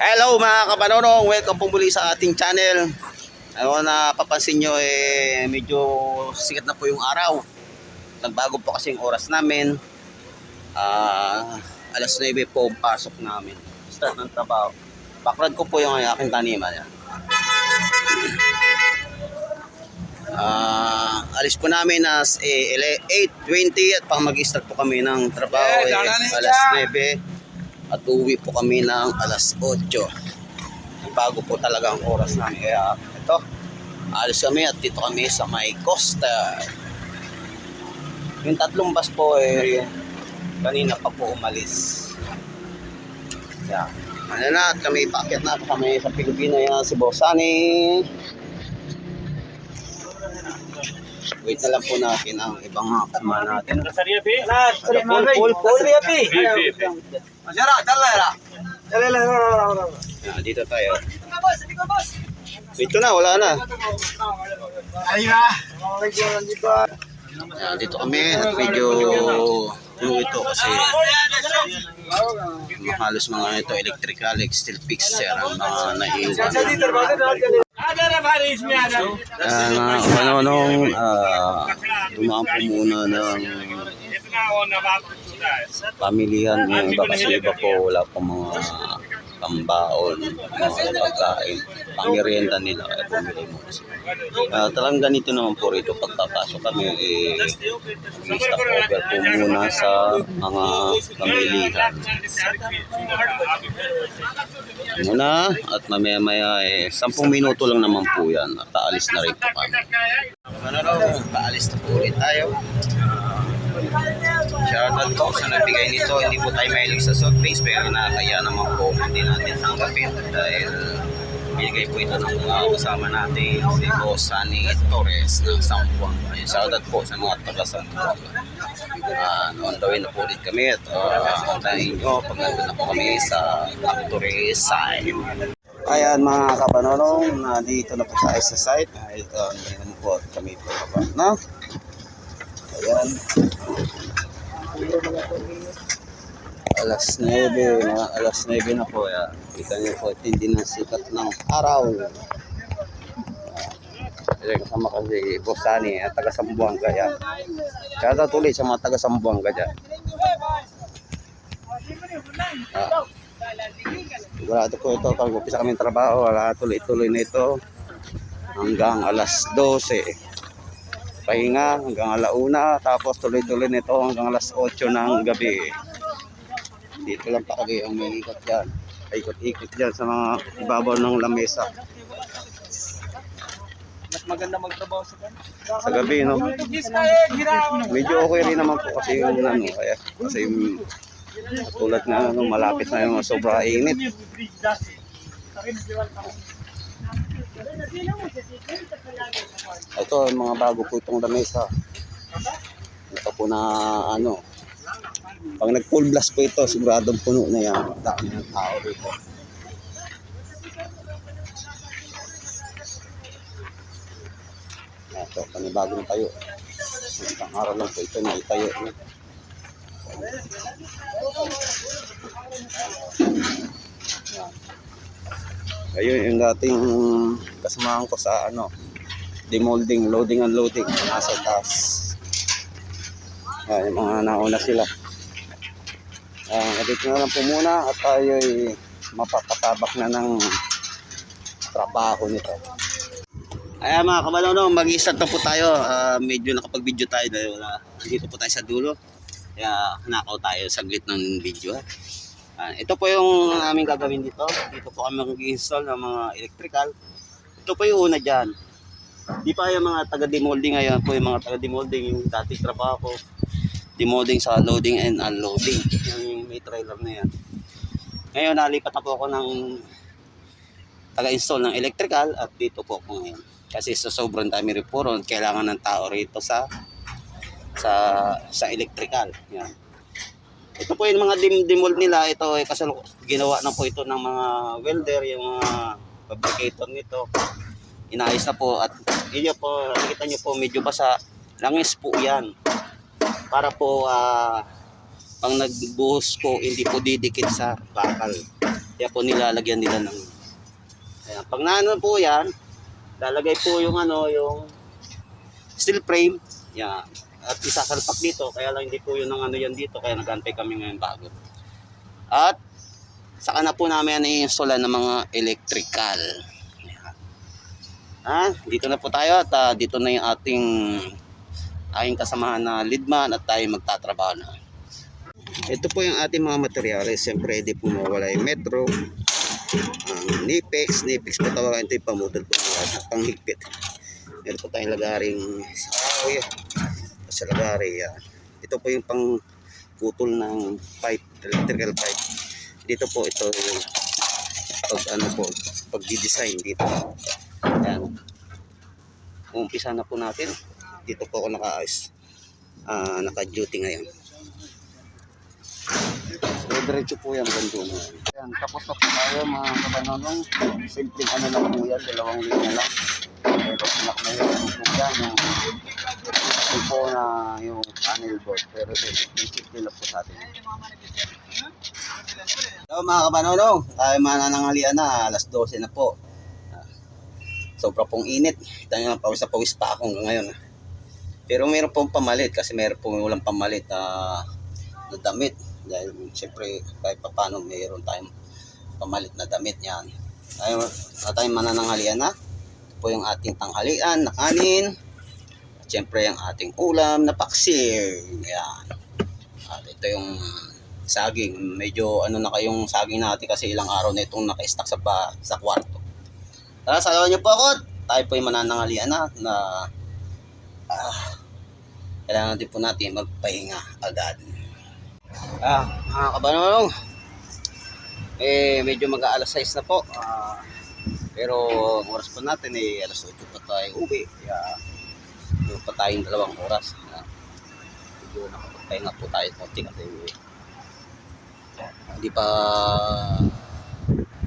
Hello mga kapanonong, welcome po muli sa ating channel. Ano na papansin nyo eh medyo sikat na po yung araw. Nagbago po kasi yung oras namin. Ah, alas 9 po ang pasok namin. Start ng trabaho. Background ko po yung aking taniman. Yan. Ah, alis po namin as eh, ele- 8.20 at pang mag-start po kami ng trabaho eh, alas 9 at uwi po kami ng alas 8. Bago po talaga ang oras namin. Kaya ito, alis kami at dito kami sa may Costa. Yung tatlong bus po eh, kanina pa po umalis. Kaya, ano na, at kami paakyat na kami sa Pilipina yan, si Bosani. Wait na lang po natin ang ibang mga kasama natin. Kasariya, Pi? Full, full, full. Pi, Pi, Pi. Yan, dito tayo. Ito na, wala na. Yan, dito kami. At medyo ano ito kasi halos mga ito electrical, steel fixture ang mga naiwan. Yan, mga kapanonong, ah, dumaan po muna ng pamilihan yung iba kasi iba po wala po mga pambaon, mga pagkain, pangirienda nila kaya bumili mo kasi. Ah, talagang ganito naman po rito pagpapasok kami eh stop over po muna sa mga pamilihan. Muna at mamaya maya eh 10 minuto lang naman po yan at aalis na rin po kami. Ano paalis na po ulit tayo. Shoutout po sa nagbigay nito. Hindi po tayo mahilig sa soft drinks pero nakakaya naman po hindi natin tanggapin dahil binigay po ito ng mga kasama natin si Boss Sunny Torres ng Sambuanga. Ayun, Shoutout po sa mga taga Sambuanga. Uh, on the way na po ulit kami at uh, antayin nyo pag na po kami sa factory side. Ayan mga kapanonong, nandito na po tayo sa site. Ito, meron po kami po na. Ayan. Alas 9, mga alas 9 na po. Ayan. Kita niyo po, tindi ng sikat ng araw. Ayan, kasama kasi Bosani, at taga Sambuanga yan. Kaya tuloy sa mga taga Sambuanga dyan. Ah. Sigurado po ito, pag upisa kami trabaho, wala tuloy-tuloy na ito hanggang alas 12. Pahinga hanggang alauna, tapos tuloy-tuloy nito hanggang alas 8 ng gabi. Dito lang pa kami ang may ikot dyan. Ikot-ikot dyan sa mga ibabaw ng lamesa. Mas maganda magtrabaho sa kan. Sa gabi, no? Medyo okay rin naman po kasi yung ano, kaya, kasi yung tulad na ano, malapit na yung sobra init. Ito, mga bago po itong lamesa. Ito po na ano, pag nag full blast po ito, siguradong puno na yan. Dami ng tao dito. Ito, panibago na tayo. Isang araw lang po ito na itayo. no? Ayun yung dating kasamahan ko sa ano, demolding, loading and loading nasa taas. Ayan, yung mga nauna sila. Uh, dito na lang po muna at tayo ay mapapatabak na ng trabaho nito. Ayan mga kabalono, mag-start na po tayo. Ah, medyo nakapag-video tayo dahil wala. Dito po tayo sa dulo. Kaya nakaw tayo saglit ng video. ha. Ah, ito po yung aming gagawin dito. Dito po kami mag-install ng mga electrical. Ito po yung una dyan. Di pa yung mga taga-demolding ngayon po yung mga taga-demolding yung dati trabaho ko. Demolding sa loading and unloading. Yung may trailer na yan. Ngayon nalipat na po ako ng taga-install ng electrical at dito po ako ngayon. Kasi sa sobrang dami rin po kailangan ng tao rito sa sa sa electrical. Yan. Ito po yung mga dim nila, ito ay kasal ginawa na po ito ng mga welder, yung mga fabricator nito. Inayos na po at inyo po, nakita nyo po medyo basa, langis po yan. Para po ah pang nagbuhos po, hindi po didikit sa bakal. Kaya po nilalagyan nila ng Ayan, pag naano po yan, lalagay po yung ano, yung steel frame. Yan. At isasalpak dito, kaya lang hindi po yun ang ano yan dito, kaya nagantay kami ngayon bago. At saka na po namin i-install ng mga electrical. Yan. Ah, dito na po tayo at ah, dito na yung ating aking kasamahan na leadman at tayo magtatrabaho na. Ito po yung ating mga materyales. Siyempre, hindi po mawala yung metro, ang Nipex, Nipex po tawagan ito yung pamutol po at panghigpit. Meron po tayong lagaring kahoy sa lagari. yan. Ito po yung pang putol ng pipe, electrical pipe. Dito po ito yung pag ano po, pag design dito. Yan. Umpisa na po natin. Dito po ako naka-ayos. Ah, naka-duty ngayon. Diretso po yan, bando mo. Yan, tapos na po tayo mga kabanonong. Simpleng ano lang po yan, dalawang linya lang. Pero pinak na yan, yung yung po na yung panel board. Pero simple lang po sa atin. So mga kabanonong, tayo mananangalian na, alas 12 na po. Ah, Sobra pong init. Tayo nga, pawis na pawis pa ako ngayon. Pero meron pong pamalit kasi meron pong walang pamalit na, na damit. Dahil siyempre kahit pa paano mayroon tayong pamalit na damit yan. Tayo, at tayo manananghalian na. Ito po yung ating tanghalian na kanin. Siyempre yung ating ulam na paksir. Yan. At ito yung saging. Medyo ano na kayong saging natin kasi ilang araw na itong naka-stack sa, ba, sa kwarto. Tara, salawan niyo po ako. Tayo po yung manananghalian na na ah, kailangan din po natin magpahinga agad. Ah, mga kabanong, eh, medyo mag-aalas 6 na po. Ah, pero ang oras po natin eh, alas 8 pa tayo uwi. Kaya, meron pa tayong dalawang oras. Ah, medyo nakapagpahinga po tayo konti kasi hindi pa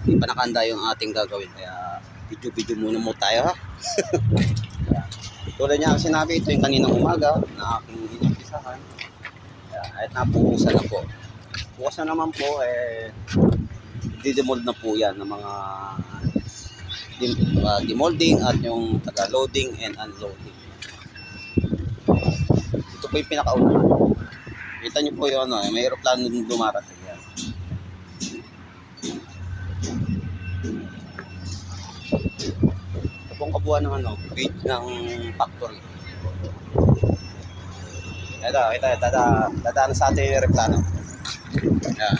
hindi pa nakanda yung ating gagawin. Kaya, video-video muna mo tayo ha. Tulad niya ang sinabi, ito yung kaninang umaga na aking inumpisahan. Kaya, kahit napukusan na po. Bukas na naman po, eh, didemold na po yan ng mga dim, uh, demolding at yung taga-loading and unloading. Po yung pinakauna. Kita niyo po yun, ano, may aeroplano din dumarating yan. Ito pong kabuuan ng ano, page ng factory. Ito, ito, ito, dadaan sa ating aeroplano. Yan.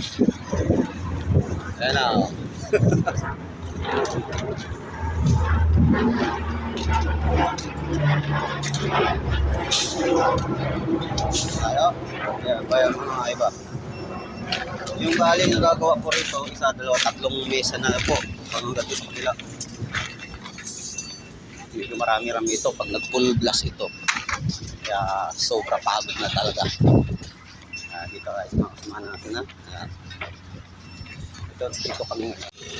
Ayan na. Tayo. Ayan pa yung mga iba. Yung bali na gagawa ko rito, isa, dalawa, tatlong mesa na po. Doon sa kabila. Medyo marami-rami ito pag nag-full blast ito. Kaya sobra pagod na talaga. Ah, dito guys, mga kasama natin na. Ayan. Ito, dito kami ngayon.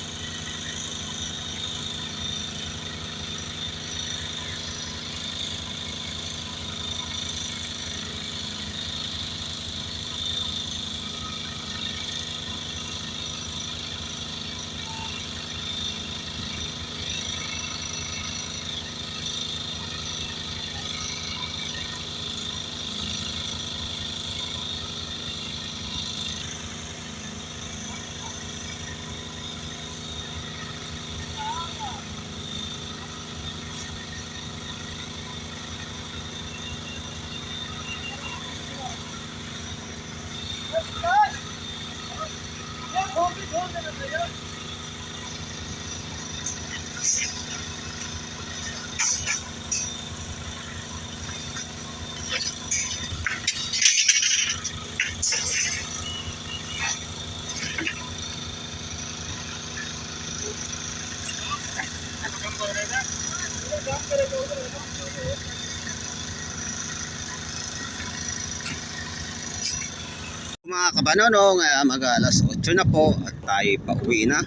Mga kabanonong, uh, mag alas 8 na po at tayo pauwi na.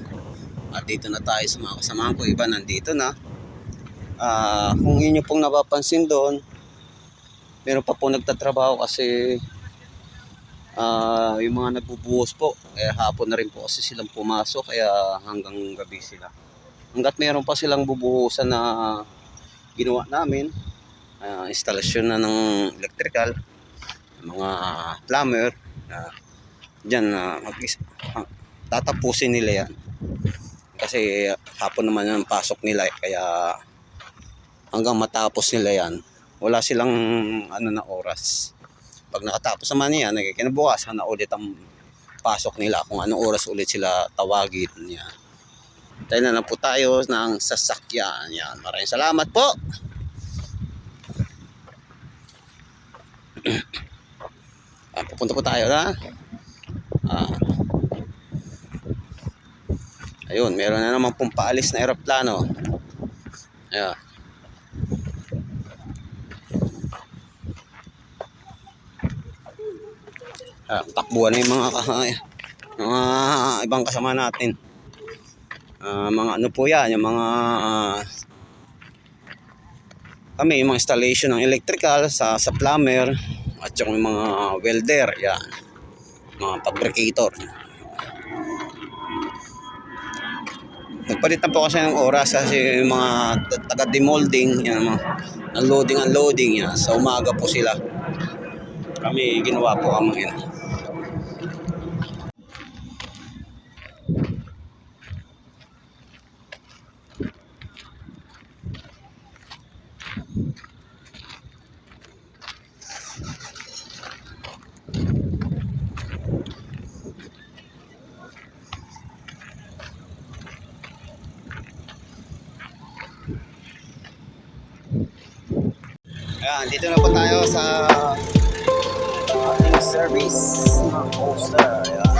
At dito na tayo sa mga kasamahan ko. Iba nandito na. Ah, kung inyo pong napapansin doon, meron pa po nagtatrabaho kasi Ah, yung mga nagbubuhos po, kaya hapon na rin po kasi silang pumasok, kaya hanggang gabi sila. Hanggat meron pa silang bubuhusan na ginawa namin, ah, instalasyon na ng electrical, mga plumber, na dyan na mag- ah, tatapusin nila yan. Kasi hapon naman yung pasok nila, eh, kaya hanggang matapos nila yan, wala silang ano na oras. Pag nakatapos naman yan, kinabukasan na ulit ang pasok nila kung anong oras ulit sila tawagin. Yan. Tayo na lang po tayo ng sasakyan. Yan. Maraming salamat po. ah, pupunta po tayo na. Ah. Ayun, meron na naman pong na aeroplano. Ayan. Ah, takbuhan na yung mga mga ibang kasama natin. Ah, mga ano po yan, yung mga ah, kami, yung mga installation ng electrical sa, sa plumber at yung mga welder, yan. Mga fabricator. Nagpalit na po kasi ng oras kasi yung mga t- taga-demolding, yan, mga unloading, unloading, yan. Sa umaga po sila. Kami, ginawa po kami yun. Ayan, dito na po tayo sa ating service na poster. Ayan.